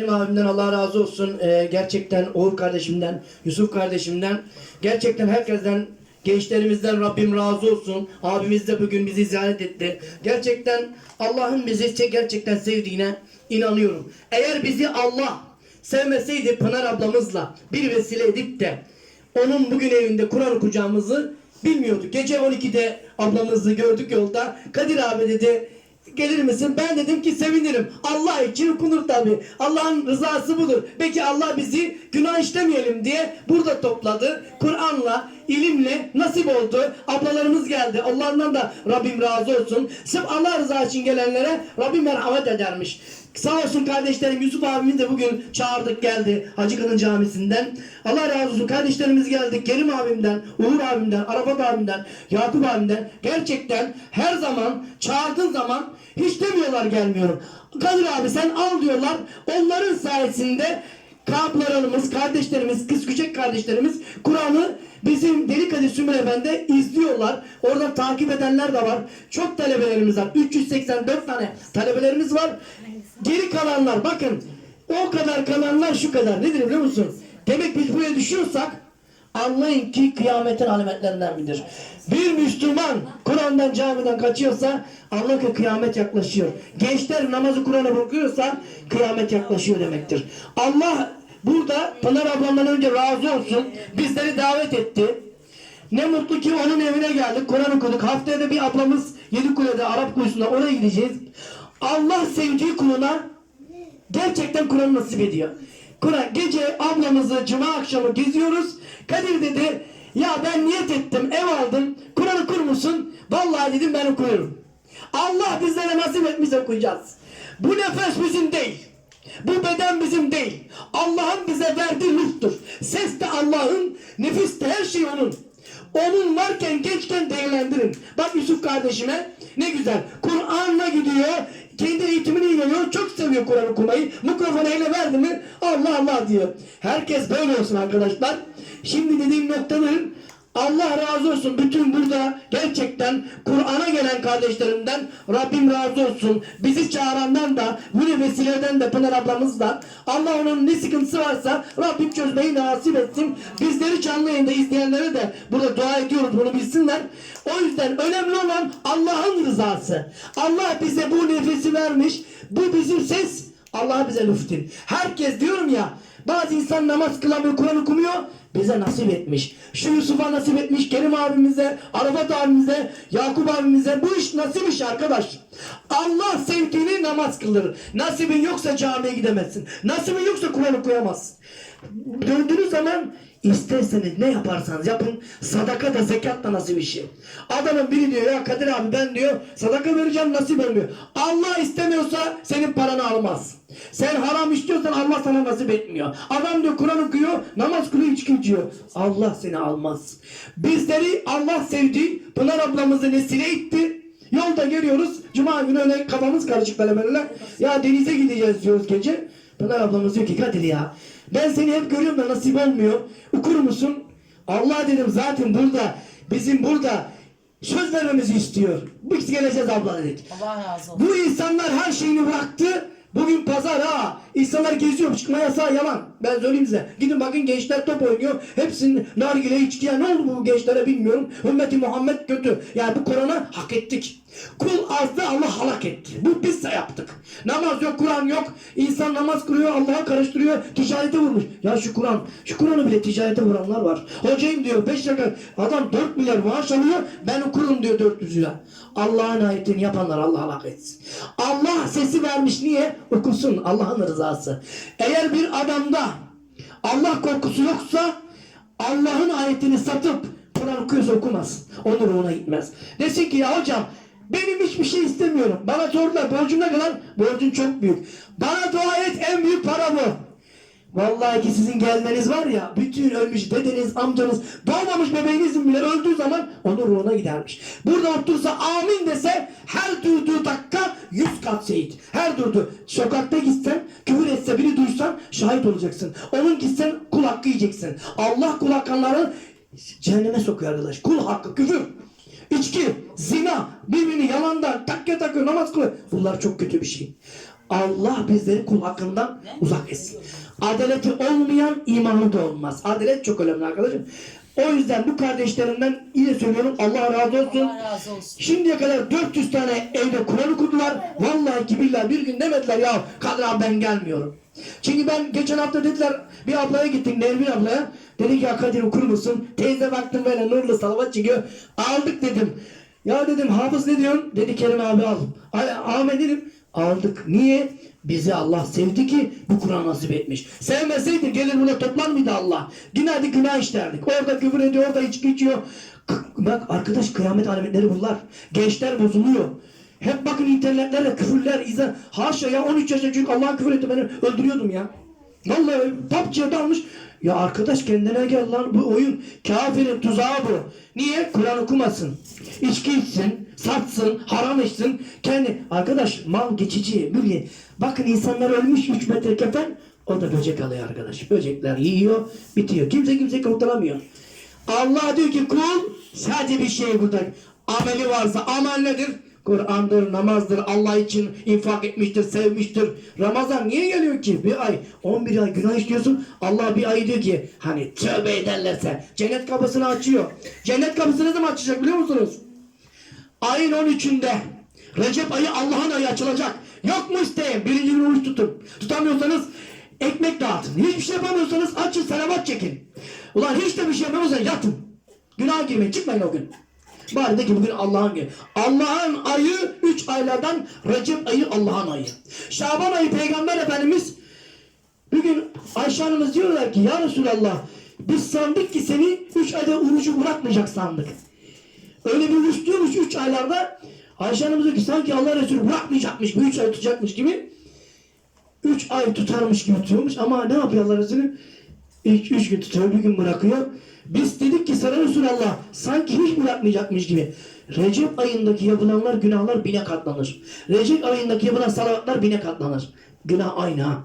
Benim abimden Allah razı olsun. Ee, gerçekten Uğur kardeşimden, Yusuf kardeşimden, gerçekten herkesten, gençlerimizden Rabbim razı olsun. Abimiz de bugün bizi ziyaret etti. Gerçekten Allah'ın bizi gerçekten sevdiğine inanıyorum. Eğer bizi Allah sevmeseydi Pınar ablamızla bir vesile edip de onun bugün evinde Kur'an okuyacağımızı bilmiyorduk. Gece 12'de ablamızı gördük yolda. Kadir abi dedi Gelir misin? Ben dedim ki sevinirim. Allah için okunur tabi. Allah'ın rızası budur. Peki Allah bizi günah işlemeyelim diye burada topladı. Kur'an'la, ilimle nasip oldu. Ablalarımız geldi. Allah'ından da Rabbim razı olsun. Sırf Allah rızası için gelenlere Rabbim merhamet edermiş. Sağ olsun kardeşlerim Yusuf abimin de bugün çağırdık geldi Hacı camisinden. Allah razı olsun kardeşlerimiz geldi. Kerim abimden, Uğur abimden, Arafat abimden, Yakup abimden. Gerçekten her zaman çağırdığın zaman hiç demiyorlar gelmiyorum. Kadir abi sen al diyorlar. Onların sayesinde Kaplarımız, kardeşlerimiz, kız küçük kardeşlerimiz Kur'an'ı bizim Deli Kadir Sümür Efendi izliyorlar. Orada takip edenler de var. Çok talebelerimiz var. 384 tane talebelerimiz var. Geri kalanlar bakın o kadar kalanlar şu kadar. Nedir biliyor musun? Demek biz buraya düşüyorsak anlayın ki kıyametin alametlerinden biridir. Bir Müslüman Kur'an'dan camiden kaçıyorsa Allah ki kıyamet yaklaşıyor. Gençler namazı Kur'an'a bırakıyorsa kıyamet yaklaşıyor demektir. Allah burada Pınar ablamdan önce razı olsun. Bizleri davet etti. Ne mutlu ki onun evine geldik. Kur'an okuduk. Haftaya da bir ablamız Yedikule'de Arap kursuna oraya gideceğiz. Allah sevdiği kuluna gerçekten Kur'an nasip ediyor. Kur'an gece ablamızı cuma akşamı geziyoruz. Kadir dedi ya ben niyet ettim ev aldım. Kur'an okur musun? Vallahi dedim ben okuyorum. Allah bizlere nasip etmiş okuyacağız. Bu nefes bizim değil. Bu beden bizim değil. Allah'ın bize verdiği ruhtur. Ses de Allah'ın, nefis de her şey onun. Onun varken gençken değerlendirin. Bak Yusuf kardeşime ne güzel. Kur'an'la gidiyor. Kendi eğitimini geliyor. Çok seviyor Kur'an okumayı. Mikrofonu eline verdi mi Allah Allah diyor. Herkes böyle olsun arkadaşlar. Şimdi dediğim noktaların Allah razı olsun bütün burada gerçekten Kur'an'a gelen kardeşlerimden Rabbim razı olsun. Bizi çağırandan da bu vesileden de Pınar ablamızdan Allah onun ne sıkıntısı varsa Rabbim çözmeyi nasip etsin. Bizleri canlı yayında izleyenlere de burada dua ediyoruz bunu bilsinler. O yüzden önemli olan Allah'ın rızası. Allah bize bu nefesi vermiş. Bu bizim ses. Allah bize lütfün. Herkes diyorum ya bazı insan namaz kılamıyor, Kur'an okumuyor. Bize nasip etmiş. Şu Yusuf'a nasip etmiş, Kerim abimize, Arafat abimize, Yakup abimize. Bu iş nasip iş arkadaş. Allah sevdiğini namaz kılır. Nasibin yoksa camiye gidemezsin. Nasibin yoksa Kur'an okuyamazsın. Döndüğünüz zaman isterseniz ne yaparsanız yapın. Sadaka da zekat da nasip işi. Adamın biri diyor ya Kadir abi ben diyor sadaka vereceğim nasip olmuyor. Allah istemiyorsa senin paranı almaz. Sen haram istiyorsan Allah sana nasip etmiyor. Adam diyor Kur'an okuyor, namaz kılıyor, içki içiyor. Allah seni almaz. Bizleri Allah sevdi. Pınar ablamızı nesile itti. Yolda geliyoruz. Cuma günü öyle kafamız karışık böyle Ya denize gideceğiz diyoruz gece. Pınar ablamız diyor ki Kadir ya ben seni hep görüyorum da nasip olmuyor. Okur musun? Allah dedim zaten burada bizim burada söz vermemizi istiyor. Biz geleceğiz abla dedik. Allah razı olsun. Bu insanlar her şeyini bıraktı. Bugün pazar ha. İnsanlar geziyor. Çıkma yasağı yalan. Ben söyleyeyim size. Gidin bakın gençler top oynuyor. Hepsinin nargile içkiye ne oldu bu gençlere bilmiyorum. Ümmeti Muhammed kötü. Yani bu korona hak ettik. Kul azdı Allah halak etti. Bu biz de yaptık. Namaz yok, Kur'an yok. İnsan namaz kılıyor, Allah'a karıştırıyor. Ticarete vurmuş. Ya şu Kur'an, şu Kur'an'ı bile ticarete vuranlar var. Hocayım diyor 5 dakika. Adam 4 milyar maaş alıyor. Ben okurum diyor 400 lira. Allah'ın ayetini yapanlar Allah halak etsin. Allah sesi vermiş niye? Okusun Allah'ın rızası. Eğer bir adamda Allah korkusu yoksa Allah'ın ayetini satıp Kur'an okuyorsa okumaz. Onun ruhuna gitmez. Desin ki ya hocam benim hiçbir şey istemiyorum. Bana sordular borcum ne kadar? Borcun çok büyük. Bana dua et en büyük para bu. Vallahi ki sizin gelmeniz var ya bütün ölmüş dedeniz, amcanız, doğmamış bebeğinizin bile öldüğü zaman onun ruhuna gidermiş. Burada otursa amin dese her durduğu dakika yüz kat şehit. Her durdu. Sokakta gitsen biri duysan şahit olacaksın. Onun gitsen kul hakkı yiyeceksin. Allah kul hakkları cehenneme sokuyor arkadaş. Kul hakkı küfür. İçki, zina, birbirini yalandan takke takıyor, namaz kılıyor. Bunlar çok kötü bir şey. Allah bizleri kul hakkından uzak etsin. Adaleti olmayan imanı da olmaz. Adalet çok önemli arkadaşım. O yüzden bu kardeşlerimden yine söylüyorum Allah razı olsun. Allah razı olsun. Şimdiye kadar 400 tane evde Kur'an okudular. Vallahi ki billahi bir gün demediler ya Kadir abi ben gelmiyorum. Çünkü ben geçen hafta dediler bir ablaya gittik Nermin ablaya. Dedi ki Kadir okur musun? Teyze baktım böyle nurlu salavat çekiyor. Aldık dedim. Ya dedim hafız ne diyorsun? Dedi Kerim abi al. Ahmet dedim. Aldık. Niye? Bizi Allah sevdi ki bu Kur'an nasip etmiş. Sevmeseydi gelir buna toplar mıydı Allah? Günahdı günah işlerdik. Orada küfür ediyor, orada içki içiyor. Bak arkadaş kıyamet alametleri bunlar. Gençler bozuluyor. Hep bakın internetlerde küfürler, izler. Haşa ya 13 yaşında çocuk Allah'a küfür etti beni öldürüyordum ya. Vallahi PUBG'ye dalmış. Ya arkadaş kendine gel lan bu oyun kafirin tuzağı bu. Niye? Kur'an okumasın. İçki içsin, satsın, haram içsin. Kendi arkadaş mal geçici. Böyle. Bakın insanlar ölmüş 3 metre kefen o da böcek alıyor arkadaş. Böcekler yiyor, bitiyor. Kimse kimse kurtaramıyor. Allah diyor ki kul sadece bir şey burada. Ameli varsa amel nedir? Kur'an'dır, namazdır, Allah için infak etmiştir, sevmiştir. Ramazan niye geliyor ki? Bir ay, 11 ay günah işliyorsun. Allah bir ay diyor ki hani tövbe ederlerse cennet kapısını açıyor. Cennet kapısını ne zaman açacak biliyor musunuz? Ayın 13'ünde Recep ayı Allah'ın ayı açılacak. Yok mu isteyin? Birinci gün oruç tutun. Tutamıyorsanız ekmek dağıtın. Hiçbir şey yapamıyorsanız açın salavat çekin. Ulan hiç de bir şey yapamıyorsanız yatın. Günah girmeyin çıkmayın o gün. Bari ki bugün Allah'ın günü. Allah'ın ayı 3 aylardan Recep ayı Allah'ın ayı. Şaban ayı Peygamber Efendimiz bir gün Ayşe Hanımız diyorlar ki ya Resulallah biz sandık ki seni 3 ayda orucu bırakmayacak sandık. Öyle bir oruç diyormuş 3 aylarda. Ayşe Hanım diyor ki sanki Allah Resulü bırakmayacakmış, 3 ay tutacakmış gibi. 3 ay tutarmış gibi tutuyormuş ama ne yapıyor Allah Resulü? İlk 3 gün tutuyor, bir gün bırakıyor. Biz dedik ki sana Resulallah sanki hiç bırakmayacakmış gibi. Recep ayındaki yapılanlar günahlar bine katlanır. Recep ayındaki yapılan salavatlar bine katlanır. Günah aynı ha.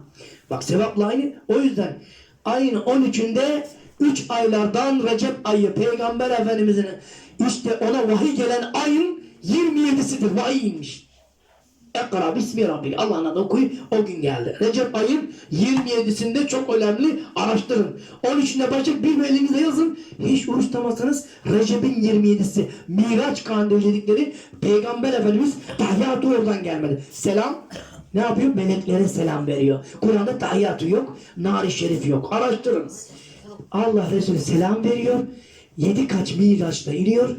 Bak sevapla aynı. O yüzden ayın 13'ünde 3 aylardan Recep ayı Peygamber Efendimizin işte ona vahiy gelen ayın 27'sidir. Vahiy inmiş. Ekra bismi rabbik. Allah'ın adını okuy. O gün geldi. Recep ayın 27'sinde çok önemli. Araştırın. 13'ünde başlayıp bir ve elinize yazın. Hiç oruç tutamazsanız Recep'in 27'si. Miraç kandili dedikleri Peygamber Efendimiz tahiyyatı oradan gelmedi. Selam ne yapıyor? Meleklere selam veriyor. Kur'an'da tahiyyatı yok. Nar-ı şerif yok. Araştırın. Allah Resulü selam veriyor. Yedi kaç miraçla iniyor.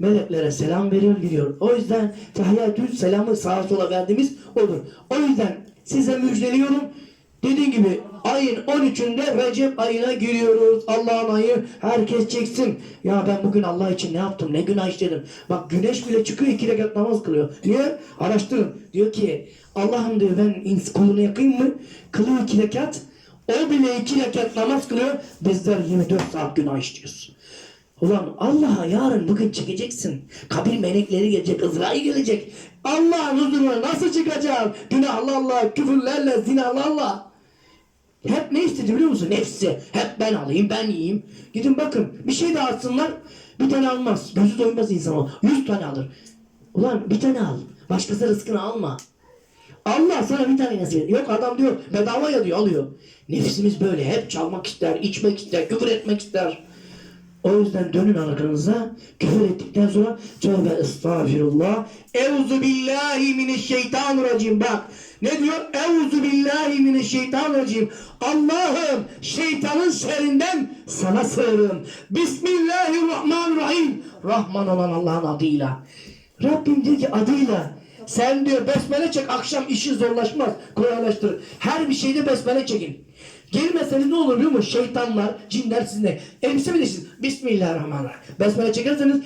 Meleklere selam veriyor gidiyor. O yüzden tahiyyatü selamı sağa sola verdiğimiz olur. O yüzden size müjdeliyorum. Dediğim gibi ayın 13'ünde Recep ayına giriyoruz. Allah'ın ayı herkes çeksin. Ya ben bugün Allah için ne yaptım? Ne günah işledim? Bak güneş bile çıkıyor iki rekat namaz kılıyor. Niye? Araştırın. Diyor ki Allah'ım diyor ben kulunu yakayım mı? Kılıyor iki rekat. O bile iki rekat namaz kılıyor. Bizler 24 saat günah işliyoruz. Ulan Allah'a yarın bugün çekeceksin. Kabir melekleri gelecek, Azrail gelecek. Allah'ın huzuruna nasıl çıkacağım? Günahlarla, küfürlerle, zinalarla. Hep ne istedi biliyor musun? Nefsi. Hep ben alayım, ben yiyeyim. Gidin bakın. Bir şey dağıtsınlar. Bir tane almaz. Gözü doymaz insan o. Yüz tane alır. Ulan bir tane al. Başkası rızkını alma. Allah sana bir tane nasip. Yok adam diyor bedava ya diyor alıyor. Nefsimiz böyle hep çalmak ister, içmek ister, küfür etmek ister. O yüzden dönün arkanıza küfür ettikten sonra tövbe estağfirullah. Euzu billahi mineşşeytanirracim bak. Ne diyor? Euzu billahi mineşşeytanirracim. Allah'ım şeytanın şerrinden sana sığırım. Bismillahirrahmanirrahim. Rahman olan Allah'ın adıyla. Rabbim diyor ki adıyla sen diyor besmele çek akşam işi zorlaşmaz. Kolaylaştırır. Her bir şeyde besmele çekin. Girmeseniz ne olur biliyor musun? Şeytanlar, cinler sizinle. Elbise değişsin? Bismillahirrahmanirrahim. Besmele çekerseniz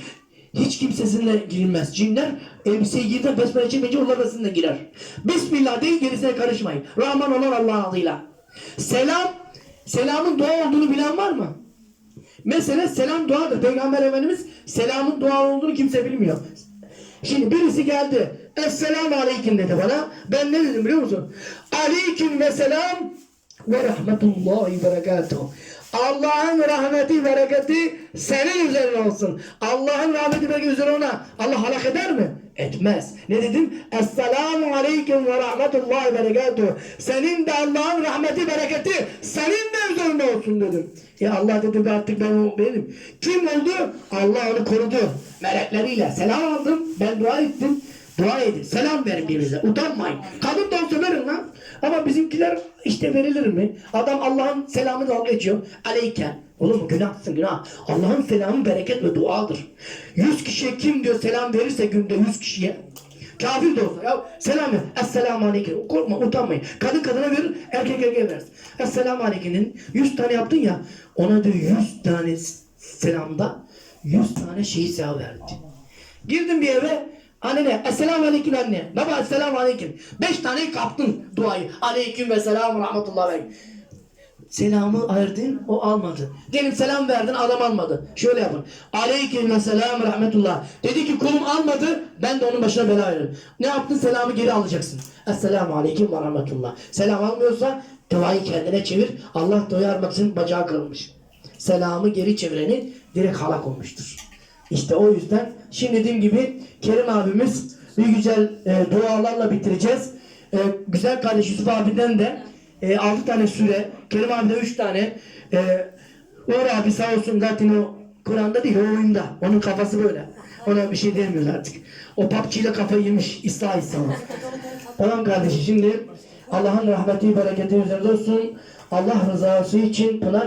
hiç kimse sizinle girilmez. Cinler elbiseyi giyir de besmele çekmeyince onlar da sizinle girer. Bismillah deyin gerisine karışmayın. Rahman olan Allah'ın adıyla. Selam. Selamın dua olduğunu bilen var mı? Mesela selam duadır. Peygamber Efendimiz selamın dua olduğunu kimse bilmiyor. Şimdi birisi geldi. Esselamu aleyküm dedi bana. Ben ne dedim biliyor musun? Aleyküm ve selam ve rahmetullahi berekatuhu. Allah'ın rahmeti, bereketi senin üzerine olsun. Allah'ın rahmeti, bereketi üzerine ona Allah halak eder mi? Etmez. Ne dedim? Esselamu aleyküm ve rahmetullahi berekatuhu. Senin de Allah'ın rahmeti bereketi senin de üzerinde olsun dedim. Ya Allah dedi "Ben artık ben benim. Kim oldu? Allah onu korudu. Melekleriyle selam aldım. Ben dua ettim. Dua edin. Selam verin birbirinize. Utanmayın. Kadın da olsa verin lan. Ama bizimkiler işte verilir mi? Adam Allah'ın selamını dalga geçiyor. Aleyken. Oğlum bu günahsın günah. Allah'ın selamı bereket ve duadır. Yüz kişiye kim diyor selam verirse günde yüz kişiye. Kafir de olsa ya selam ver. Esselamu aleyküm. Korkma utanmayın. Kadın kadına verir, erkek erkeğe verir. Esselamu aleyküm'ün yüz tane yaptın ya ona diyor yüz tane selamda yüz tane şeyi sevap verdi. Girdim bir eve annene Esselamu Aleyküm anne. Baba Esselamu Aleyküm. Beş tane kaptın duayı. Aleyküm ve selamu rahmetullah ve Selamı verdin, o almadı. Diyelim selam verdin, adam almadı. Şöyle yapın. Aleyküm ve selam rahmetullah. Dedi ki kulum almadı, ben de onun başına bela veririm. Ne yaptın? Selamı geri alacaksın. Esselamu aleyküm ve rahmetullah. Selam almıyorsa duayı kendine çevir. Allah doyarmak için bacağı kırılmış. Selamı geri çevireni direkt halak olmuştur. İşte o yüzden şimdi dediğim gibi Kerim abimiz bir güzel e, dualarla bitireceğiz. E, güzel kardeş Yusuf abiden de e, 6 tane süre, Kerim abi de 3 tane. E, Uğur abi sağ olsun zaten o Kur'an'da değil o oyunda. Onun kafası böyle. Ona bir şey demiyoruz artık. O ile kafayı yemiş İsa İsa. tamam kardeşim şimdi Allah'ın rahmeti bereketi üzerinde olsun. Allah rızası için Pınar